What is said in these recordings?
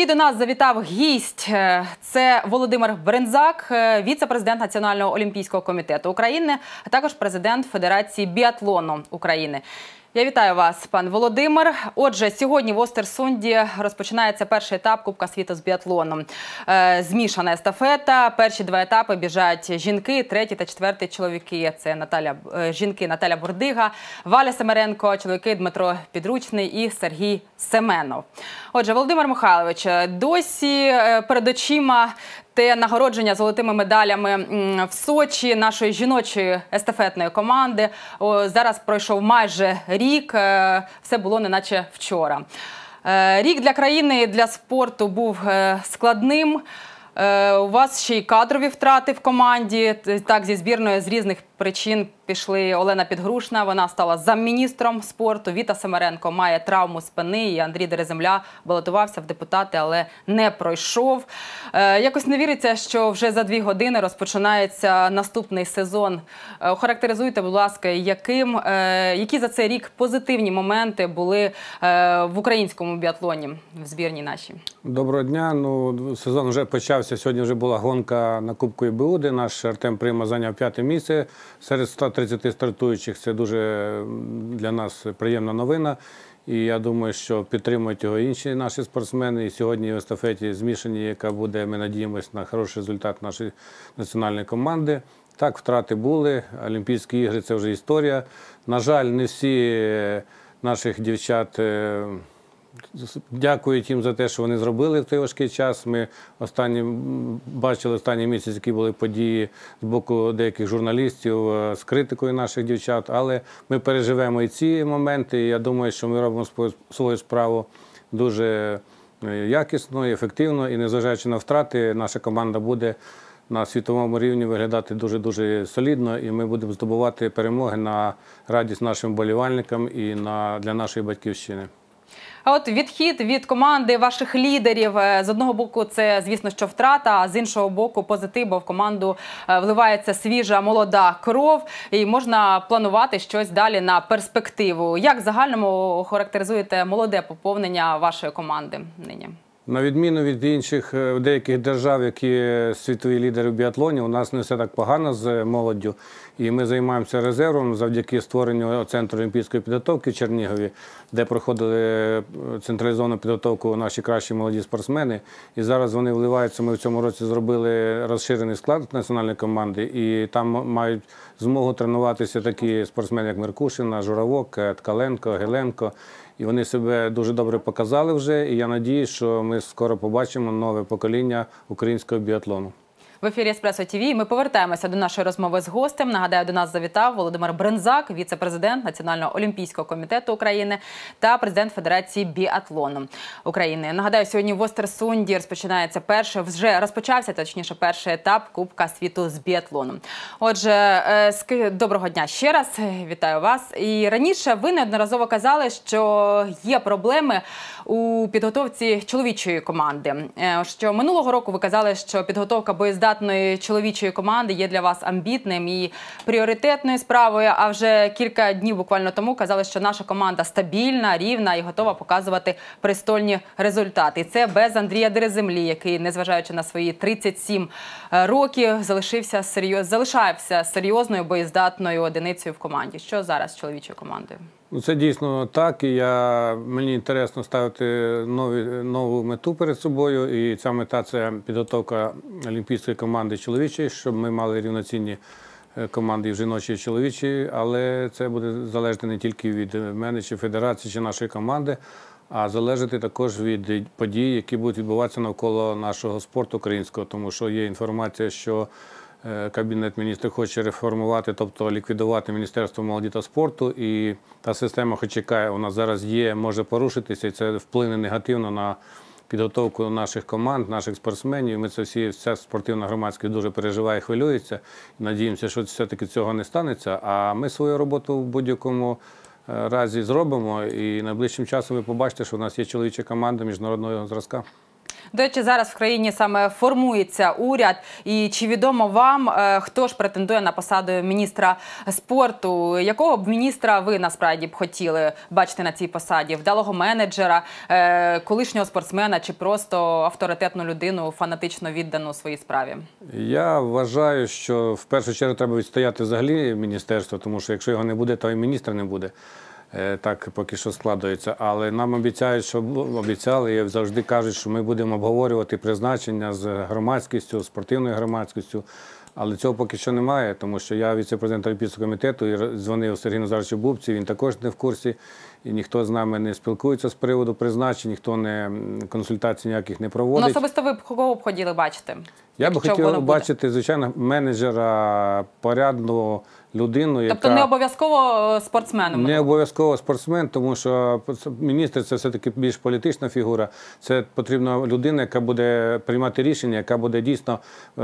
І до нас завітав гість. Е, Це Володимир Брензак, е, віце-президент Національного олімпійського комітету України, а також президент Федерації біатлону України. Я вітаю вас, пан Володимир. Отже, сьогодні в Остерсунді розпочинається перший етап Кубка світу з біатлоном. Е, Змішана естафета. Перші два етапи біжать жінки, третій та четвертий чоловіки. Це Наталя е, жінки Наталя Бурдига, Валя Семеренко, чоловіки Дмитро Підручний і Сергій Семенов. Отже, Володимир Михайлович, досі е, перед очима те нагородження золотими медалями в Сочі нашої жіночої естафетної команди. Зараз пройшов майже рік. е, Все було неначе вчора. Е, Рік для країни для спорту був е, складним. У вас ще й кадрові втрати в команді. Так, зі збірною з різних причин пішли Олена Підгрушна. Вона стала замміністром спорту. Віта Семеренко має травму спини. І Андрій Дереземля балотувався в депутати, але не пройшов. Е, Якось не віриться, що вже за дві години розпочинається наступний сезон. Е, Охарактеризуйте, будь ласка, яким, е, які за цей рік позитивні моменти були е, в українському біатлоні в збірній нашій. Доброго дня. Ну, сезон вже почався. Сьогодні вже була гонка на Кубку ІБУ, де наш Артем Прима зайняв п'яте місце серед 130 стартуючих. Це дуже для нас приємна новина. І я думаю, що підтримують його інші наші спортсмени. І сьогодні в естафеті змішані, яка буде, ми надіємося на хороший результат нашої національної команди. Так, втрати були. Олімпійські ігри це вже історія. На жаль, не всі е, наших дівчат. Дякують їм за те, що вони зробили в той важкий час. Ми останні бачили останній місяць, які були події з боку деяких журналістів е, з критикою наших дівчат. Але ми переживемо і ці моменти. І я думаю, що ми робимо свою- справу дуже е, якісно і ефективно. І незважаючи на втрати, наша команда буде на світовому рівні виглядати дуже дуже солідно, і ми будемо здобувати перемоги на радість нашим болівальникам і на для нашої батьківщини. А от відхід від команди ваших лідерів е, з одного боку, це звісно, що втрата, а з іншого боку, позитив, бо в команду е, вливається свіжа молода кров, і можна планувати щось далі на перспективу. Як в загальному характеризуєте молоде поповнення вашої команди нині? На відміну від інших е, деяких держав, які світові лідери в біатлоні, у нас не все так погано з молоддю. І ми займаємося резервом завдяки створенню центру олімпійської підготовки в Чернігові, де проходили е, централізовану підготовку наші кращі молоді спортсмени. І зараз вони вливаються. Ми в цьому році зробили розширений склад національної команди, і там мають змогу тренуватися такі спортсмени, як Меркушина, Журавок, е, Ткаленко, Геленко. І вони себе дуже добре показали вже. І я надіюсь, що ми скоро побачимо нове покоління українського біатлону. В ефірі Еспресо ТВ ми повертаємося до нашої розмови з гостем. Нагадаю, до нас завітав Володимир Брензак, віце-президент Національного олімпійського комітету України та президент Федерації біатлону України. Нагадаю, сьогодні в Остерсунді розпочинається перший, вже розпочався точніше перший етап Кубка світу з біатлону. Отже, е, доброго дня ще раз. Вітаю вас. І раніше ви неодноразово казали, що є проблеми у підготовці чоловічої команди. Е, Що минулого року ви казали, що підготовка боєздатної чоловічої команди є для вас амбітним і пріоритетною справою. А вже кілька днів буквально тому казали, що наша команда стабільна, рівна і готова показувати престольні результати. І це без Андрія Дереземлі, який, незважаючи на свої 37 років, залишився серйоз, залишався серйозною боєздатною одиницею в команді. Що зараз з чоловічою командою? Ну, це дійсно так. І я, мені інтересно ставити нові, нову мету перед собою. І ця мета це підготовка олімпійської команди чоловічої, щоб ми мали рівноцінні е, команди і в жіночій і чоловічій. Але це буде залежати не тільки від мене, чи федерації, чи нашої команди, а залежати також від подій, які будуть відбуватися навколо нашого спорту українського, тому що є інформація, що Кабінет міністрів хоче реформувати, тобто ліквідувати Міністерство молоді та спорту. І та система, хоч у нас зараз є, може порушитися, і це вплине негативно на підготовку наших команд, наших спортсменів. Ми це всі, вся спортивна громадськість дуже переживає, хвилюється. Надіємося, що все-таки цього не станеться. А ми свою роботу в будь-якому е, разі зробимо. І найближчим часом ви побачите, що у нас є чоловіча команда міжнародного зразка. До речі, зараз в країні саме формується уряд. І чи відомо вам, е, хто ж претендує на посаду міністра спорту? Якого б міністра ви насправді б хотіли бачити на цій посаді? Вдалого менеджера, е, колишнього спортсмена чи просто авторитетну людину, фанатично віддану своїй справі? Я вважаю, що в першу чергу треба відстояти взагалі міністерство, тому що якщо його не буде, то і міністра не буде. Е, Так поки що складається. Але нам обіцяють, що обіцяли і завжди кажуть, що ми будемо обговорювати призначення з громадськістю, спортивною громадськістю. Але цього поки що немає, тому що я віце-президент Олімпійського комітету і дзвонив Сергію Назаровичу Бубці, він також не в курсі, і ніхто з нами не спілкується з приводу призначень, ніхто не консультацій ніяких не Ну, проводить. особисто ви б кого б хотіли бачити? Я би хотів бачити, звичайно, менеджера, порядну людину, яка Тобто не обов'язково е, спортсменом. не обов'язково спортсмен, тому що міністр це все-таки більш політична фігура. Це потрібна людина, яка буде приймати рішення, яка буде дійсно е,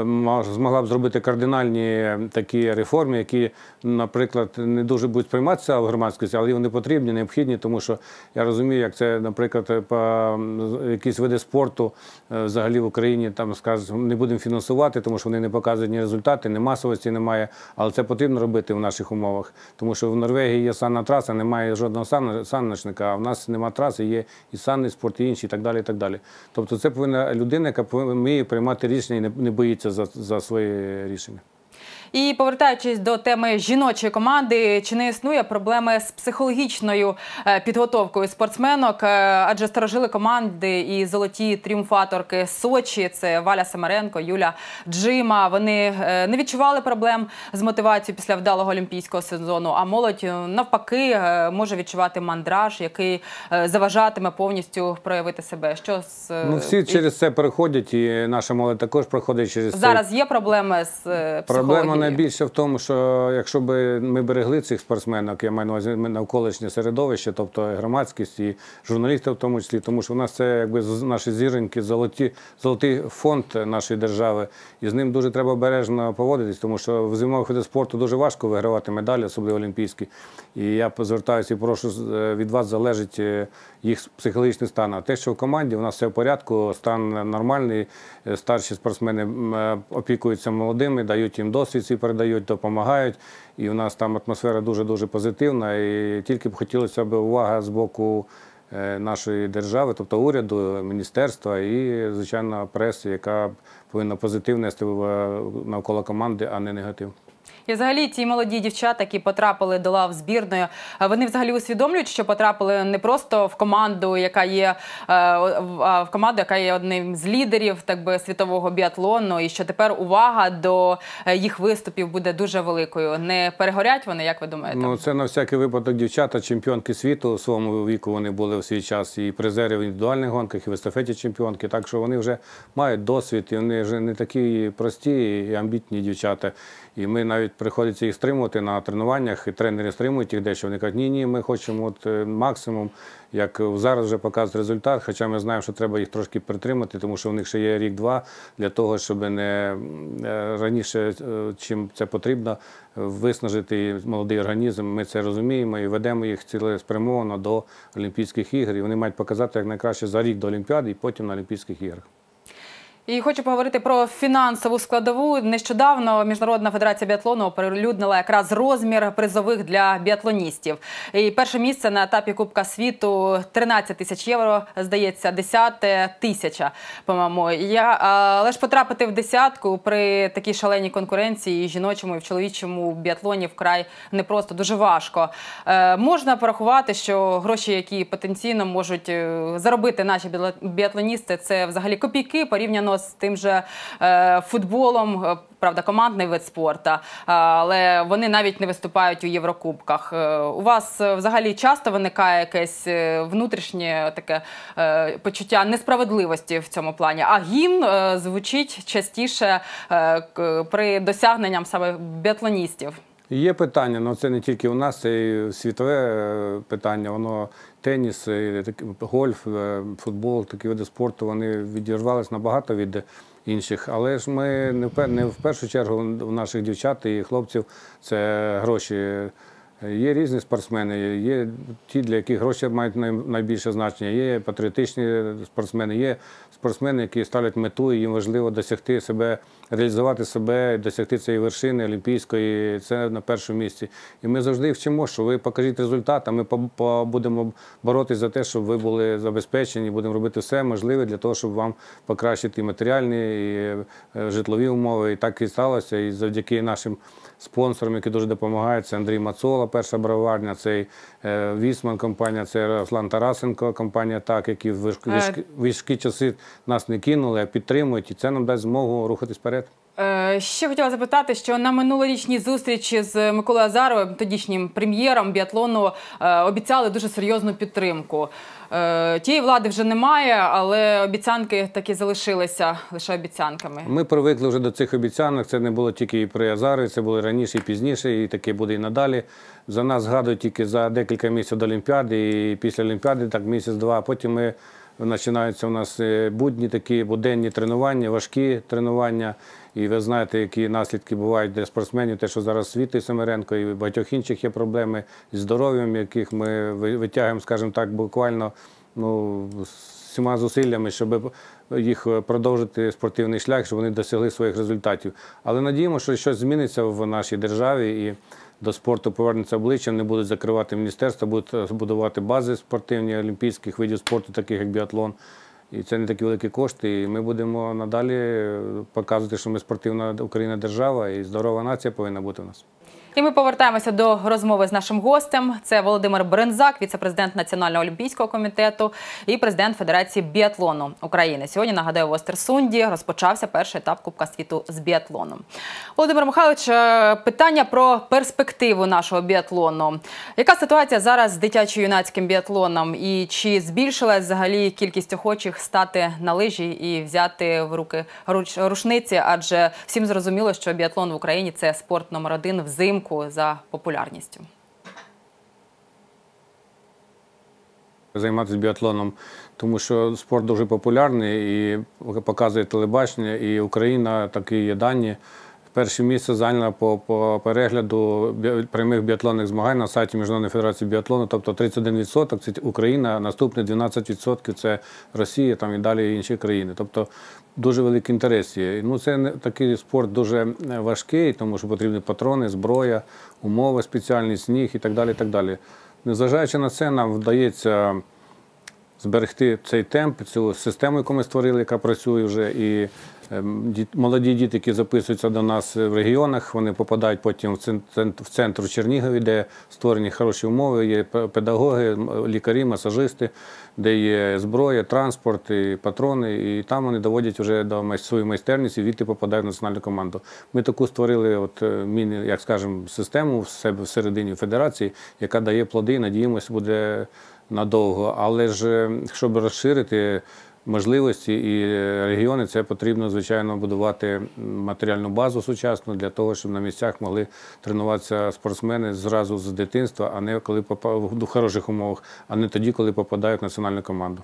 змогла б зробити кардинальні такі реформи, які, наприклад, не дуже будуть сприйматися в громадськості, але вони потрібні, необхідні, тому що я розумію, як це, наприклад, е, по якісь види спорту взагалі в Україні там скажуть, не будемо фінансувати, тому що вони не показують ні результати, ні масовості немає. Але це потрібно робити в наших умовах, тому що в Норвегії є санна траса, немає жодного санночника, а в нас немає траси, є і санний спорт, і інші, і так далі. І так далі. Тобто це повинна людина, яка вміє приймати рішення і не боїться за, за свої рішення. І повертаючись до теми жіночої команди, чи не існує проблеми з психологічною е, підготовкою спортсменок? Е, Адже сторожили команди і золоті тріумфаторки Сочі, це Валя Самаренко, Юля Джима. Вони е, не відчували проблем з мотивацією після вдалого олімпійського сезону. А молодь навпаки може відчувати мандраж, який заважатиме повністю проявити себе. Що з Ну, всі через це переходять, і наша молодь також проходить через це. зараз є проблеми з е, Проблема найбільше в тому, що якщо б ми берегли цих спортсменок, я маю на увазі навколишнє середовище, тобто громадськість і журналісти в тому числі, тому що в нас це якби наші зіроньки, золоті, золотий фонд нашої держави, і з ним дуже треба обережно поводитись, тому що в зимових видах спорту дуже важко вигравати медалі, особливо олімпійські. І я звертаюся і прошу е, від вас залежить е, їх психологічний стан. А те, що в команді у нас все в порядку, стан нормальний, е, старші спортсмени опікуються молодими, дають їм досвід, свій передають, допомагають. І у нас там атмосфера дуже-дуже позитивна. І тільки б хотілося б увага з боку е, нашої держави, тобто уряду, міністерства і, звичайно, преси, яка повинна позитивно нести е, навколо команди, а не негатив. І взагалі ті молоді дівчата, які потрапили до лав збірної, вони взагалі усвідомлюють, що потрапили не просто в команду, яка є е, в команду, яка є одним з лідерів так би світового біатлону, і що тепер увага до е, їх виступів буде дуже великою. Не перегорять вони, як ви думаєте? Ну, це на всякий випадок дівчата, чемпіонки світу у своєму віку вони були в свій час і призери в індивідуальних гонках, і в естафеті чемпіонки. Так що вони вже мають досвід, і вони вже не такі прості і амбітні дівчата. І ми навіть приходиться їх стримувати на тренуваннях, і тренери стримують їх дещо. Вони кажуть, ні, ні, ми хочемо от е, максимум, як зараз вже показує результат. Хоча ми знаємо, що треба їх трошки притримати, тому що в них ще є рік-два для того, щоб не е, раніше, е, чим це потрібно, виснажити молодий організм. Ми це розуміємо і ведемо їх цілеспрямовано до Олімпійських ігор. І вони мають показати як найкраще за рік до Олімпіади і потім на Олімпійських іграх. І хочу поговорити про фінансову складову. Нещодавно Міжнародна федерація біатлону оприлюднила якраз розмір призових для біатлоністів. І перше місце на етапі Кубка світу 13 тисяч євро, здається, 10 тисяча. По-моєму, я але ж потрапити в десятку при такій шаленій конкуренції і жіночому і в чоловічому біатлоні вкрай непросто, дуже важко. Е, можна порахувати, що гроші, які потенційно можуть е, заробити наші біатлоністи, це взагалі копійки порівняно з тим же е, футболом. е, Правда, командний вид спорту, але вони навіть не виступають у Єврокубках. Е, У вас е, взагалі часто виникає якесь е, внутрішнє таке е, почуття несправедливості в цьому плані. А гімн е, звучить частіше е, при досягненням саме біатлоністів. Є питання, але це не тільки у нас, це і світове е, питання. Воно теніс, гольф, е, футбол, такі види спорту, вони відірвалися набагато від інших. Але ж ми не в першу чергу у наших дівчат і хлопців це гроші. Є різні спортсмени, є ті, для яких гроші мають найбільше значення, є патріотичні спортсмени, є спортсмени, які ставлять мету, і їм важливо досягти себе, реалізувати себе, досягти цієї вершини олімпійської. Це на першому місці. І ми завжди вчимо, що ви покажіть результат, а ми будемо боротися за те, щоб ви були забезпечені, будемо робити все можливе для того, щоб вам покращити і матеріальні, і е, житлові умови. І так і сталося. І завдяки нашим спонсорам, які дуже допомагають, це Андрій Мацола, перша броварня, це е, Вісман компанія, це Руслан Тарасенко, компанія так, які в важкі, Е. часи нас не кинули, а підтримують, і це нам дасть змогу рухатись вперед. Е, Ще хотіла запитати, що на минулорічній зустрічі з Миколою Азаровим, тодішнім прем'єром біатлону, е, обіцяли дуже серйозну підтримку. Е, Тієї влади вже немає, але обіцянки таки залишилися лише обіцянками. Ми привикли вже до цих обіцянок. Це не було тільки і при Азарі, це було раніше і пізніше, і таке буде і надалі. За нас згадують тільки за декілька місяців до Олімпіади, і після Олімпіади, так місяць-два. Потім ми починаються у нас е, будні такі буденні тренування, важкі тренування. І ви знаєте, які наслідки бувають для спортсменів, те, що зараз світи Семеренко і багатьох інших є проблеми з здоров'ям, яких ми ви- витягуємо, скажімо так, буквально ну, всіма зусиллями, щоб їх продовжити спортивний шлях, щоб вони досягли своїх результатів. Але надіємося, що щось зміниться в нашій державі і до спорту повернеться обличчям, не будуть закривати міністерства, будуть будувати бази спортивні олімпійських видів спорту, таких як біатлон. І це не такі великі кошти. І ми будемо надалі показувати, що ми спортивна Україна держава і здорова нація повинна бути в нас. І ми повертаємося до розмови з нашим гостем. Це Володимир Брензак, віце-президент Національного олімпійського комітету і президент Федерації біатлону України. Сьогодні нагадаю в Остерсунді розпочався перший етап Кубка світу з біатлоном. Володимир Михайлович, е, питання про перспективу нашого біатлону. Яка ситуація зараз з дитячо-юнацьким біатлоном? І чи збільшилась взагалі кількість охочих стати на лижі і взяти в руки руч- рушниці? Адже всім зрозуміло, що біатлон в Україні це спорт номер один взимку за популярністю. займатися біатлоном, тому що спорт дуже популярний і показує телебачення, і Україна такі є дані. Перше місце зайняла по, по перегляду прямих біатлонних змагань на сайті Міжнародної федерації біатлону, тобто 31% це Україна, наступне 12% це Росія там і далі інші країни. Тобто дуже великий інтерес є. Ну, це такий спорт дуже е, важкий, тому що потрібні патрони, зброя, умови спеціальні, сніг і так далі. І так далі. Незважаючи на це, нам вдається зберегти цей темп, цю систему, яку ми створили, яка працює вже. І молоді діти, які записуються до нас в регіонах, вони попадають потім в цен- цен- в центр Чернігові, де створені хороші умови, є педагоги, лікарі, масажисти, де є зброя, транспорт, і патрони, і там вони доводять вже до свою майстерність і відти попадають в національну команду. Ми таку створили, от е, як скажемо, систему в себе всередині федерації, яка дає плоди, надіємося, буде надовго. Але ж е, щоб розширити можливості і регіони, це потрібно, звичайно, будувати матеріальну базу сучасну для того, щоб на місцях могли тренуватися спортсмени зразу з дитинства, а не коли попа- в хороших умовах, а не тоді, коли попадають в національну команду.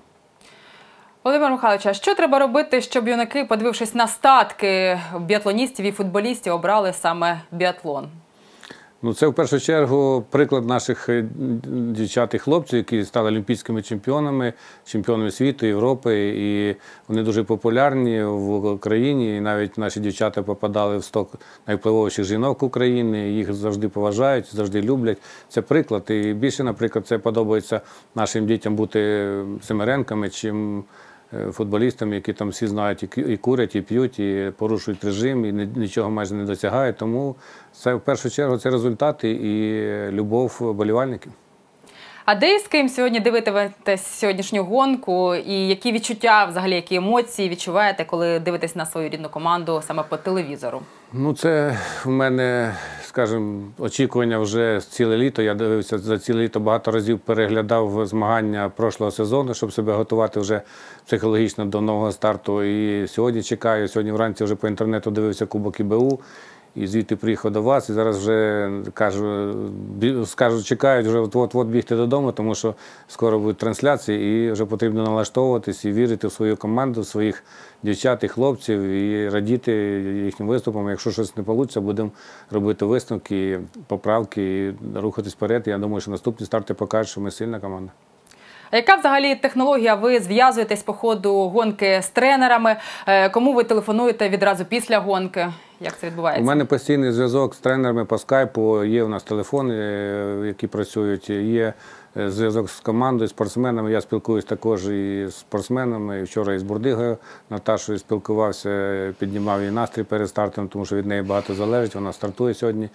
Володимир Михайлович, а що треба робити, щоб юнаки, подивившись на статки біатлоністів і футболістів, обрали саме біатлон? Ну, це в першу чергу приклад наших е, дівчат і хлопців, які стали олімпійськими чемпіонами, чемпіонами світу, Європи, і вони дуже популярні в Україні. І навіть наші дівчата попадали в сток найвпливовіших жінок України. Їх завжди поважають, завжди люблять. Це приклад. І більше, наприклад, це подобається нашим дітям бути семеренками, чим е, футболістам, які там всі знають і курять, і п'ють, і порушують режим, і нічого майже не досягають. Тому це в першу чергу це результати і любов болівальників. А де і з ким сьогодні дивитиметесь сьогоднішню гонку? І які відчуття, взагалі, які емоції відчуваєте, коли дивитесь на свою рідну команду саме по телевізору? Ну, це в мене, скажімо, очікування вже ціле літо. Я дивився за ціле літо багато разів переглядав змагання прошлого сезону, щоб себе готувати вже психологічно до нового старту. І сьогодні чекаю. Сьогодні вранці вже по інтернету дивився Кубок ІБУ. І звідти приїхав до вас, і зараз вже кажу, скажу, чекають вже от-от бігти додому, тому що скоро будуть трансляції, і вже потрібно налаштовуватись і вірити в свою команду, в своїх дівчат і хлопців, і радіти їхнім виступам. Якщо щось не вийде, будемо робити висновки, поправки і рухатись вперед. Я думаю, що наступні старти покажуть, що ми сильна команда. Яка взагалі технологія? Ви зв'язуєтесь по ходу гонки з тренерами? Е, Кому ви телефонуєте відразу після гонки? Як це відбувається? У мене постійний зв'язок з тренерами по скайпу. Є у нас телефони, е, які працюють. Є зв'язок з командою, спортсменами. Я спілкуюсь також і з спортсменами. Вчора із Бурдигою Наташою спілкувався, піднімав її настрій перед стартом, тому що від неї багато залежить. Вона стартує сьогодні.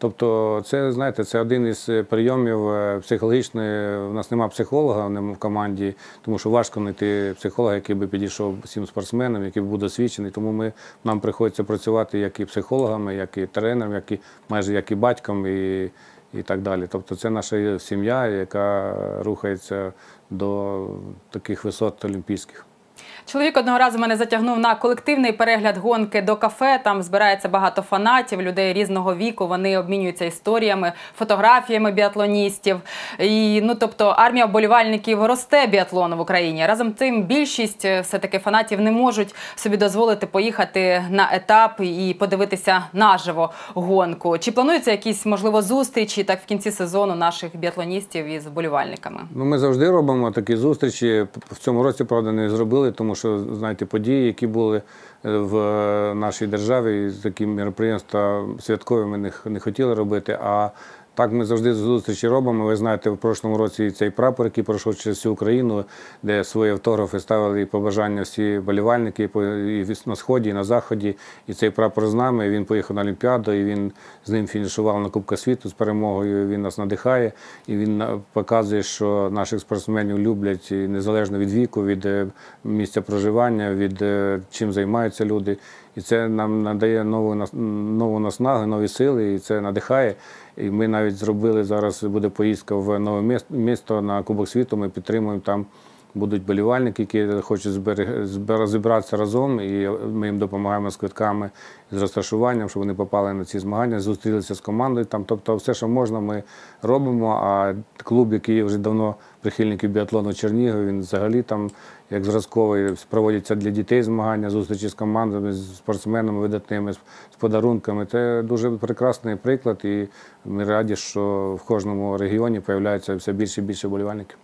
Тобто, це знаєте, це один із прийомів е, психологічної. У нас немає психолога в команді, тому що важко знайти психолога, який би підійшов всім спортсменам, який був досвідчений. Тому ми нам приходиться працювати як і психологами, як і тренером, як і майже як і батьком, і, і так далі. Тобто, це наша сім'я, яка рухається до таких висот олімпійських. Чоловік одного разу мене затягнув на колективний перегляд гонки до кафе. Там збирається багато фанатів, людей різного віку. Вони обмінюються історіями, фотографіями біатлоністів. І ну тобто армія вболівальників росте біатлону в Україні. Разом тим, більшість е, все-таки фанатів не можуть собі дозволити поїхати на етап і подивитися наживо гонку. Чи плануються якісь можливо зустрічі так в кінці сезону наших біатлоністів із вболівальниками? Ну, ми завжди робимо такі зустрічі. В цьому році, правда, не зробили, тому що знаєте, події, які були е, в нашій державі, і такі мероприємства святкові ми не хотіли робити. А так ми завжди зустрічі робимо. Ви знаєте, в прошлому році цей прапор, який пройшов через всю Україну, де свої автографи ставили і побажання всі болівальники і на сході, і на заході. І цей прапор з нами. Він поїхав на Олімпіаду, і він з ним фінішував на Кубка світу з перемогою. Він нас надихає, і він показує, що наших спортсменів люблять незалежно від віку, від е, місця проживання, від е, чим займаються люди. І це нам надає нову нову наснагу, нові сили, і це надихає. І ми навіть зробили зараз буде поїздка в нове місто на Кубок світу. Ми підтримуємо там. Будуть болівальники, які хочуть зберег- зібратися разом, і ми їм допомагаємо з квитками, з розташуванням, щоб вони попали на ці змагання, зустрілися з командою. Там, тобто, все, що можна, ми робимо. А клуб, який вже давно прихильників біатлону Чернігів, він взагалі там як зразковий проводяться для дітей змагання, зустрічі з командами, з спортсменами видатними, з подарунками. Це дуже прекрасний приклад, і ми раді, що в кожному регіоні з'являється все більше і більше болівальників.